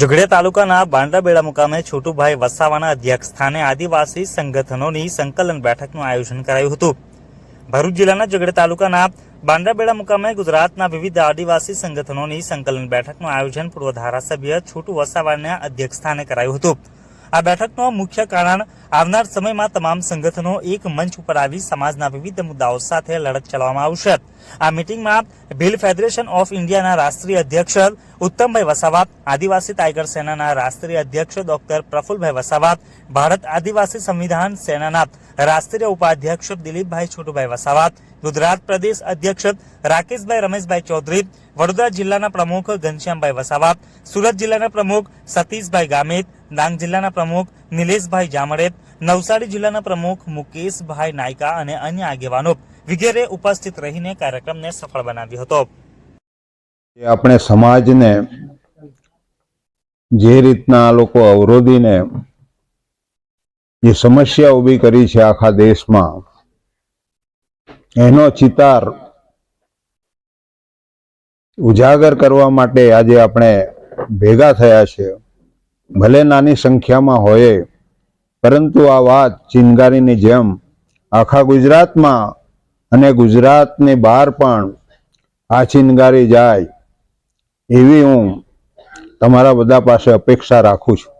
ઝઘડિયા તાલુકાના બાંડાબેડા મુકામે છોટુભાઈ વસાવાના અધ્યક્ષ સ્થાને આદિવાસી સંગઠનોની સંકલન બેઠકનું આયોજન કરાયું હતું. ભરૂચ જિલ્લાના ઝઘડિયા તાલુકાના બાંડાબેડા મુકામે ગુજરાતના વિવિધ આદિવાસી સંગઠનોની સંકલન બેઠકનું આયોજન પૂર્વ ધારાસભ્ય છોટુ વસાવાના અધ્યક્ષસ્થાને કરાયું હતું. આ બેઠકનો મુખ્ય કારણ આવનાર સમયમાં તમામ સંગઠનો એક મંચ ઉપર આવી સમાજના વિવિધ મુદ્દાઓ સાથે લડત ચલાવવામાં આવશે. આ મિટિંગમાં ભીલ ફેડરેશન ઓફ ઇન્ડિયાના રાષ્ટ્રીય અધ્યક્ષ ઉત્તમભાઈ વસાવાત, આદિવાસી ટાઈગર સેનાના રાષ્ટ્રીય અધ્યક્ષ ડોક્ટર પ્રફુલભાઈ વસાવાત, ભારત આદિવાસી સંવિધાન સેનાના રાષ્ટ્રીય ઉપાધ્યક્ષ દિલીપભાઈ છોટુભાઈ વસાવાત, ગુજરાત પ્રદેશ અધ્યક્ષ રાકેશભાઈ રમેશભાઈ ચૌધરી, વડોદરા જિલ્લાના પ્રમુખ ઘનશ્યામભાઈ વસાવાત, સુરત જિલ્લાના પ્રમુખ સતીશભાઈ ગામિત ડાંગ જિલ્લાના પ્રમુખ નિલેશભાઈ જામડેત નવસારી જિલ્લાના પ્રમુખ મુકેશભાઈ નાયકા અને અન્ય આગેવાનો વગેરે ઉપસ્થિત રહીને કાર્યક્રમને સફળ બનાવ્યો હતો. આપણે સમાજને જે રીતના લોકો અવરોધીને જે સમસ્યા ઊભી કરી છે આખા દેશમાં, એનો ચિતાર ઉજાગર કરવા માટે આજે આપણે ભેગા થયા છે. ભલે નાની સંખ્યામાં હોય, પરંતુ આ વાત ચિનગારીની જેમ આખા ગુજરાતમાં અને ગુજરાતની બહાર પણ આ ચિનગારી જાય એવી હું તમારા બધા પાસે અપેક્ષા રાખું છું.